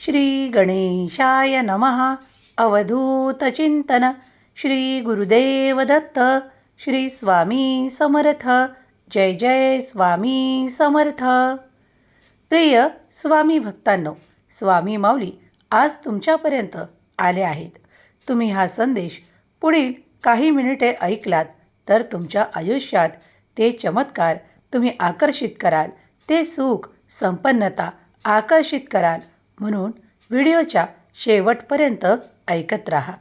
श्री गणेशाय नमः अवधूतचिंतन श्री गुरुदेव दत्त। श्री स्वामी समर्थ। जय जय स्वामी समर्थ। प्रिय स्वामी भक्तांनो स्वामी माऊली आज तुमच्यापर्यंत आले आहेत. तुम्ही हा संदेश पुढील काही मिनिटे ऐकलात तर तुमच्या आयुष्यात ते चमत्कार तुम्ही आकर्षित कराल. ते सुख संपन्नता आकर्षित कराल. म्हणून व्हिडिओच्या शेवटपर्यंत ऐकत राहा.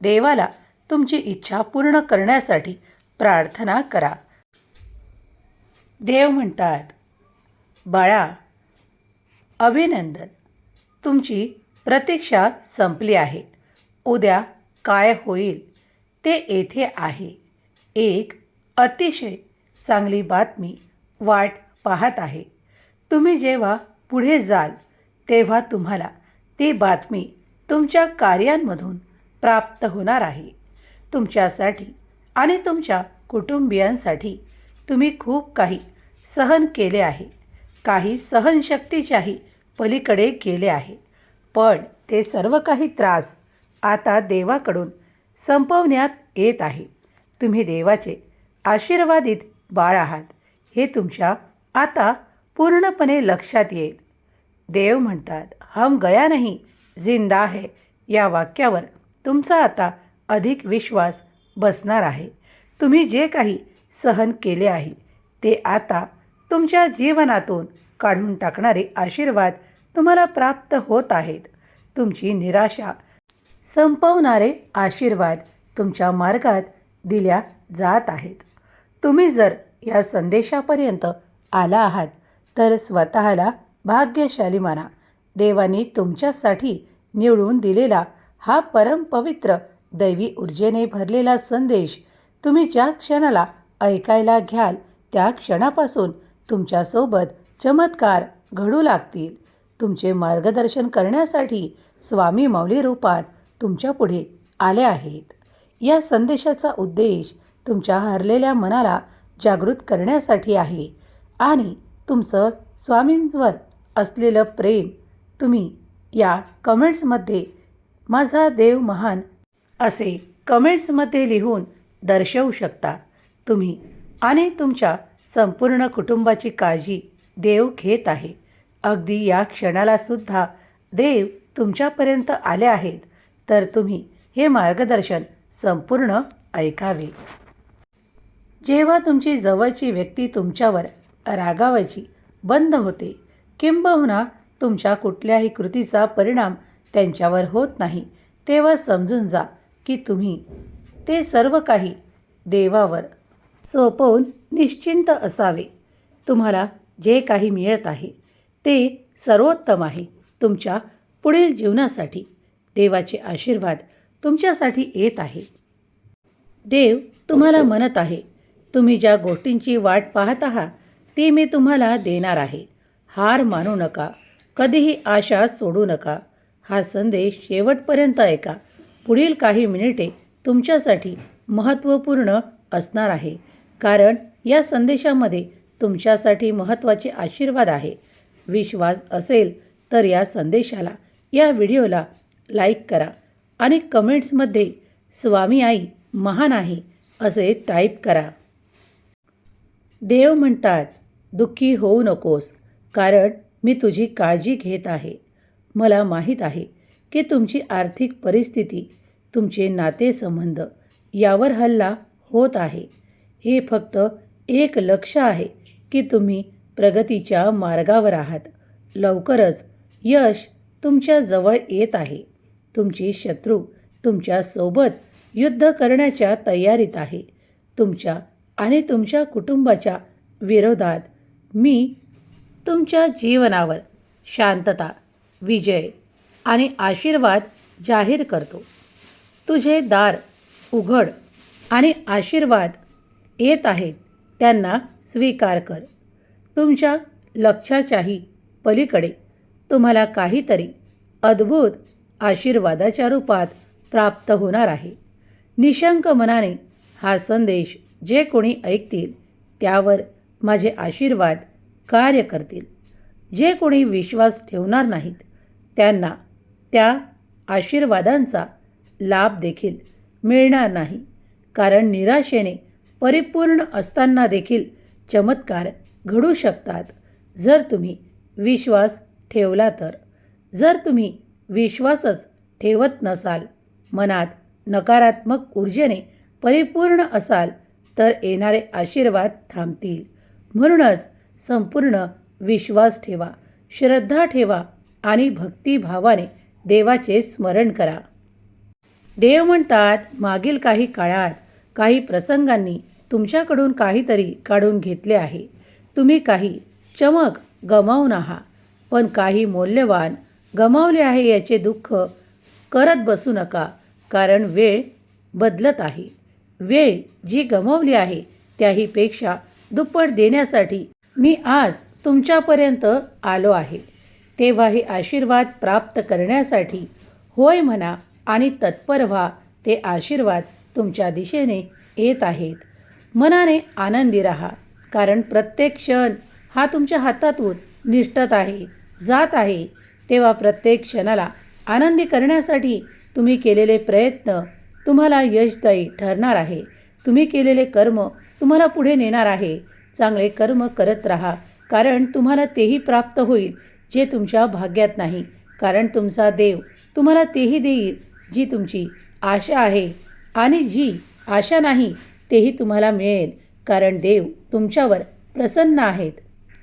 देवाला तुमची इच्छा पूर्ण करण्यासाठी प्रार्थना करा. देव म्हणतात बाळा अभिनंदन. तुमची प्रतीक्षा संपली आहे. उद्या काय होईल ते येथे आहे. एक अतिशय चांगली बातमी वाट पाहत आहे. तुम्ही जेव्हा पुढे जाल तेव्हा तुम्हाला ती बातमी तुमच्या कार्यांमधून प्राप्त होणार आहे. तुमच्यासाठी आणि तुमच्या कुटुंबियांसाठी तुम्ही खूप काही सहन केले आहे. काही सहनशक्तीच्याही पलीकडे गेले आहे. पण ते सर्व काही त्रास आता देवाकडून संपवण्यात येत आहे. तुम्ही देवाचे आशीर्वादित बाळ आहात. हे तुमच्या आता पूर्णपणे लक्षात येईल. देव म्हणतात हम गया नाही जिंदा है. या वाक्यावर तुमचा आता अधिक विश्वास बसणार आहे. तुम्ही जे काही सहन केले आहे ते आता तुमच्या जीवनातून काढून टाकणारे आशीर्वाद तुम्हाला प्राप्त होत आहेत. तुमची निराशा संपवणारे आशीर्वाद तुमच्या मार्गात दिल्या जात आहेत. तुम्ही जर या संदेशापर्यंत आला आहात तर स्वतःला भाग्यशाली माना. देवाने तुमच्यासाठी निवडून दिलेला हा परमपवित्र दैवी ऊर्जेने भरलेला संदेश तुम्ही ज्या क्षणाला ऐकायला घ्याल त्या क्षणापासून तुमच्यासोबत चमत्कार घडू लागतील. तुमचे मार्गदर्शन करण्यासाठी स्वामी माऊली रूपात तुमच्यापुढे आले आहेत. या संदेशाचा उद्देश तुमच्या हरलेल्या मनाला जागृत करण्यासाठी आहे आणि तुमचं स्वामींवर असलेलं प्रेम तुम्ही या कमेंट्समध्ये माझा देव महान असे कमेंट्समध्ये लिहून दर्शवू शकता. तुम्ही आणि तुमच्या संपूर्ण कुटुंबाची काळजी देव घेत आहे. अगदी या क्षणालासुद्धा देव तुमच्यापर्यंत आले आहेत. तर तुम्ही हे मार्गदर्शन संपूर्ण ऐकावे. जेव्हा तुमची जवळची व्यक्ती तुमच्यावर रागावायची बंद होते किंबहुना तुमच्या कुठल्याही कृतीचा परिणाम त्यांच्यावर होत नाही. तेव्हा समजून जा की तुम्ही ते सर्व काही देवावर सोपवून निश्चिंत असावे. तुम्हाला जे काही मिळत आहे ते सर्वोत्तम आहे. तुमच्या पुढील जीवनासाठी देवाचे आशीर्वाद तुमच्यासाठी येत आहे. देव तुम्हाला म्हणत आहे तुम्ही ज्या गोष्टींची वाट पाहत आहात ती मी तुम्हाला देणार आहे. हार मानू नका. कधीही आशा सोडू नका. हा संदेश शेवटपर्यंत ऐका. पुढील काही मिनिटे तुमच्यासाठी महत्त्वपूर्ण असणार आहे. कारण या संदेशामध्ये तुमच्यासाठी महत्त्वाचे आशीर्वाद आहे. विश्वास असेल तर या संदेशाला या व्हिडिओला लाईक करा आणि कमेंट्समध्ये स्वामी आई महान आहे असे टाईप करा. देव म्हणतात दुःखी होऊ नकोस. कारण मी तुझी काळजी घेत आहे. मला माहीत आहे की तुमची आर्थिक परिस्थिती तुमचे नातेसंबंध यावर हल्ला होत आहे. हे फक्त एक लक्ष आहे की तुम्ही प्रगतीच्या मार्गावर आहात. लवकरच यश तुमच्या जवळ येत आहे. तुमची शत्रू तुमच्यासोबत युद्ध करण्याच्या तयारीत आहे. तुमच्या आणि तुमच्या कुटुंबाच्या विरोधात मी तुमच्या जीवनावर शांतता विजय आणि आशीर्वाद जाहीर करतो. तुझे दार उघड आणि आशीर्वाद येत आहेत त्यांना स्वीकार कर. तुमच्या लक्षाच्याही पलीकडे तुम्हाला काहीतरी अद्भुत आशीर्वादाच्या रूपात प्राप्त होणार आहे. निशंक मनाने हा संदेश जे कोणी ऐकतील त्यावर माझे आशीर्वाद कार्य करतील. जे कोणी विश्वास ठेवणार नाहीत त्यांना त्या आशीर्वादांचा लाभ देखील मिळणार नाही. कारण निराशेने परिपूर्ण असताना देखील चमत्कार घडू शकतात. जर तुम्ही विश्वास ठेवला तर. जर तुम्ही विश्वासच ठेवत नसाल मनात नकारात्मक ऊर्जेने परिपूर्ण असाल तर येणारे आशीर्वाद थांबतील. म्हणूनच संपूर्ण विश्वास ठेवा श्रद्धा ठेवा आणि भक्तिभावाने देवाचे स्मरण करा. देव म्हणतात मागील काही काळात काही प्रसंगांनी तुमच्याकडून काहीतरी काढून घेतले आहे. तुम्ही काही चमक गमावून आहात पण काही मौल्यवान गमावले आहे याचे दुःख करत बसू नका कारण वेळ बदलत आहे. वेळ जी गमावली आहे त्याहीपेक्षा दुप्पट देण्यासाठी मी आज तुमच्यापर्यंत आलो आहे. तेव्हा हे आशीर्वाद प्राप्त करण्यासाठी होय म्हणा आणि तत्पर व्हा ते आशीर्वाद तुमच्या दिशेने येत आहेत. मनाने आनंदी राहा कारण प्रत्येक क्षण हा तुमच्या हातातून निष्ठत आहे जात आहे. तेव्हा प्रत्येक क्षणाला आनंदी करण्यासाठी तुम्ही केलेले प्रयत्न तुम्हाला यशदायी ठरणार आहे. तुम्ही केलेले कर्म तुम्हाला पुढे नेणार आहे. चांगले कर्म करत राहा. कारण तुम्हाला तेही प्राप्त होईल जे तुमच्या भाग्यात नाही. कारण तुमचा देव तुम्हाला तेही देईल जी तुमची आशा आहे. आणि जी आशा नाही तेही तुम्हाला मिळेल. कारण देव तुमच्यावर प्रसन्न आहेत.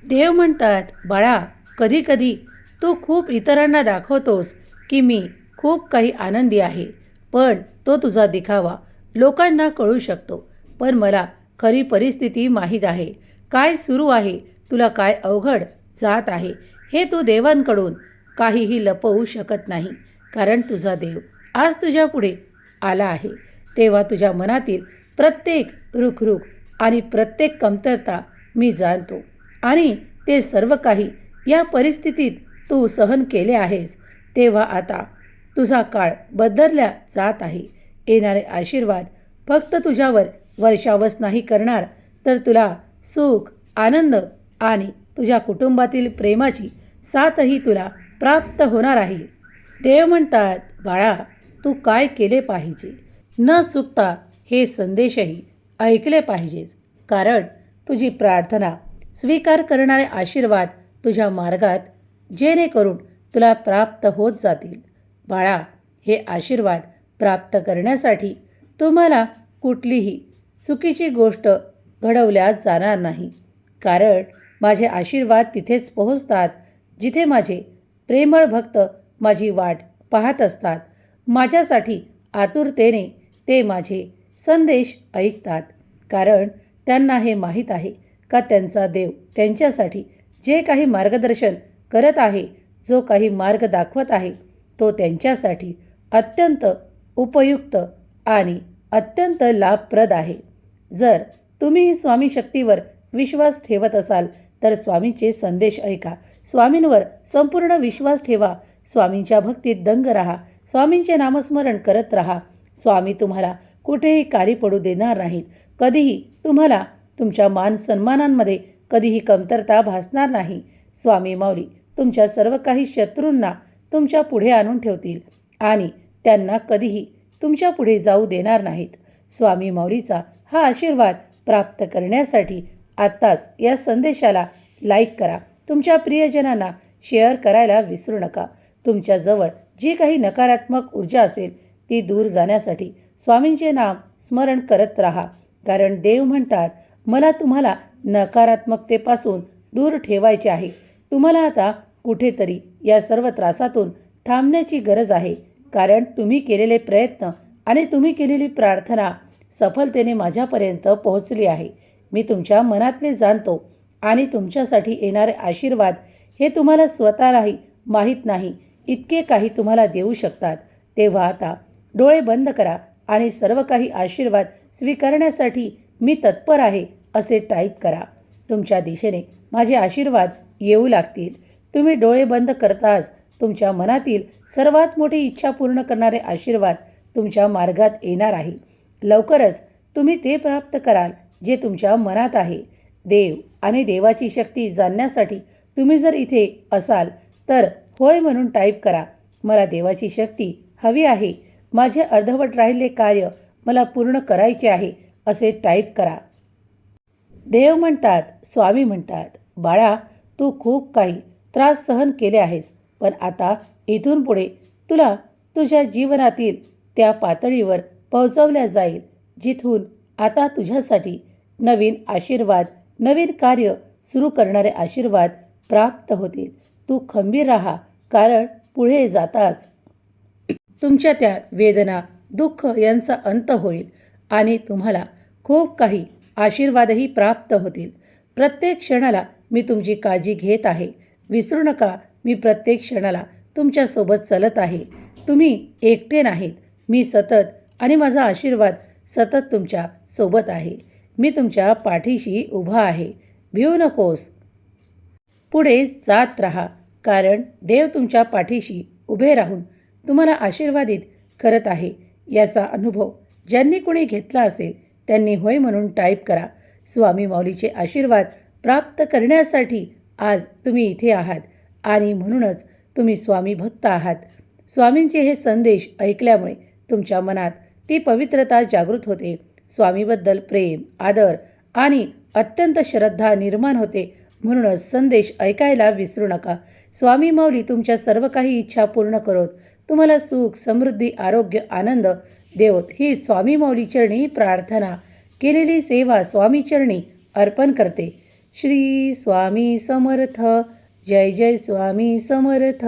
देव म्हणतात बाळा कधीकधी तू खूप इतरांना दाखवतोस की मी खूप काही आनंदी आहे. पण तो तुझा दिखावा लोकांना कळू शकतो. पण मला खरी परिस्थिती माहीत आहे. काय सुरू आहे? तुला काय अवघड जात आहे? हे तू देवांकडून काहीही लपवू शकत नाही कारण तुझा देव आज तुझ्यापुढे आला आहे. तेव्हा तुझ्या मनातील प्रत्येक रुखरुख आणि प्रत्येक कमतरता मी जाणतो आणि ते सर्व काही या परिस्थितीत तू सहन केले आहेस. तेव्हा आता तुझा काळ बदलल्या जात आहे. येणारे आशीर्वाद फक्त तुझ्यावर वर्षावस नाही करणार तर तुला सुख आनंद आणि तुझ्या कुटुंबातील प्रेमाची साथही तुला प्राप्त होणार आहे. देव म्हणतात बाळा तू काय केले पाहिजे? न चुकता हे संदेशही ऐकले पाहिजेस. कारण तुझी प्रार्थना स्वीकार करणारे आशीर्वाद तुझ्या मार्गात जेणेकरून तुला प्राप्त होत जातील. बाळा हे आशीर्वाद प्राप्त करण्यासाठी तुम्हाला कुठलीही चुकीची गोष्ट घडवल्या जाणार नाही. कारण माझे आशीर्वाद तिथेच पोहोचतात जिथे माझे प्रेमळ भक्त माझी वाट पाहत असतात. माझ्यासाठी आतुरतेने ते माझे संदेश ऐकतात. कारण त्यांना हे माहीत आहे का त्यांचा देव त्यांच्यासाठी जे काही मार्गदर्शन करत आहे जो काही मार्ग दाखवत आहे तो त्यांच्यासाठी अत्यंत उपयुक्त आणि अत्यंत लाभप्रद आहे. जर तुम्ही स्वामी शक्तीवर विश्वास ठेवत असाल तर स्वामींचे संदेश ऐका. स्वामींवर संपूर्ण विश्वास ठेवा. स्वामींच्या भक्तीत दंग राहा. स्वामींचे नामस्मरण करत राहा. स्वामी तुम्हाला कुठेही कारी पडू देणार नाहीत. कधीही तुम्हाला तुमच्या मान सन्मानांमध्ये कधीही कमतरता भासणार नाही. स्वामी माऊली तुमच्या सर्व काही शत्रूंना तुमच्यापुढे आणून ठेवतील आणि त्यांना कधीही तुमच्यापुढे जाऊ देणार नाहीत. स्वामी माऊलीचा हा आशीर्वाद प्राप्त करण्यासाठी आत्ताच या संदेशाला लाईक करा. तुमच्या प्रियजनांना शेअर करायला विसरू नका. तुमच्याजवळ जी काही नकारात्मक ऊर्जा असेल ती दूर जाण्यासाठी स्वामींचे नाम स्मरण करत राहा. कारण देव म्हणतात मला तुम्हाला नकारात्मकतेपासून दूर ठेवायचे आहे. तुम्हाला आता कुठेतरी या सर्व त्रासातून थांबण्याची गरज आहे. कारण तुम्ही केलेले प्रयत्न आणि तुम्ही केलेली प्रार्थना सफलतेने माझ्यापर्यंत पोहोचली आहे. मी तुमच्या मनातले जाणतो आणि तुमच्यासाठी येणारे आशीर्वाद हे तुम्हाला स्वतःलाही माहीत नाही इतके काही तुम्हाला देऊ शकतात. तेव्हा आता डोळे बंद करा आणि सर्व काही आशीर्वाद स्वीकारण्यासाठी मी तत्पर आहे असे टाईप करा. तुमच्या दिशेने माझे आशीर्वाद येऊ लागतील. तुम्ही डोळे बंद करताच तुमच्या मनातील सर्वात मोठी इच्छा पूर्ण करणारे आशीर्वाद तुमच्या मार्गात येणार आहे. लवकरच तुम्ही ते प्राप्त कराल जे तुमच्या मनात आहे. देव आणि देवाची शक्ती जाणण्यासाठी तुम्ही जर इथे असाल तर होय म्हणून टाईप करा. मला देवाची शक्ती हवी आहे. माझे अर्धवट राहिले कार्य मला पूर्ण करायचे आहे असे टाईप करा. देव म्हणतात स्वामी म्हणतात बाळा तू खूप काही त्रास सहन केले आहेस पण आता इथून पुढे तुला तुझ्या जीवनातील त्या पातळीवर पोहोचवल्या जाईल. जिथून आता तुझ्यासाठी नवीन आशीर्वाद नवीन कार्य सुरू करणारे आशीर्वाद प्राप्त होतील. तू खंबीर राहा कारण पुढे जाताच तुमच्या त्या वेदना दुःख यांचा अंत होईल आणि तुम्हाला खूप काही आशीर्वादही प्राप्त होतील. प्रत्येक क्षणाला मी तुमची काळजी घेत आहे. विसरू नका मी प्रत्येक क्षणाला तुमच्यासोबत चलत आहे. तुम्ही एकटे नाहीत. मी सतत आणि माझा आशीर्वाद सतत तुमच्यासोबत आहे. मी तुमच्या पाठीशी उभा आहे. भिऊ नकोस. पुढे जात राहा. कारण देव तुमच्या पाठीशी उभे राहून तुम्हाला आशीर्वादित करत आहे. याचा अनुभव ज्यांनी कुणी घेतला असेल त्यांनी होय म्हणून टाईप करा. स्वामी माऊलीचे आशीर्वाद प्राप्त करण्यासाठी आज तुम्ही इथे आहात आणि म्हणूनच तुम्ही स्वामी भक्त आहात. स्वामींचे हे संदेश ऐकल्यामुळे तुमच्या मनात ती पवित्रता जागृत होते. स्वामीबद्दल प्रेम आदर आणि अत्यंत श्रद्धा निर्माण होते म्हणूनच संदेश ऐकायला विसरू नका. स्वामी माऊली तुमच्या सर्व काही इच्छा पूर्ण करोत. तुम्हाला सुख समृद्धी आरोग्य आनंद देवत. ही स्वामी माऊली चरणी प्रार्थना केलेली सेवा स्वामी चरणी अर्पण करते. श्री स्वामी समर्थ. जय जय स्वामी समर्थ.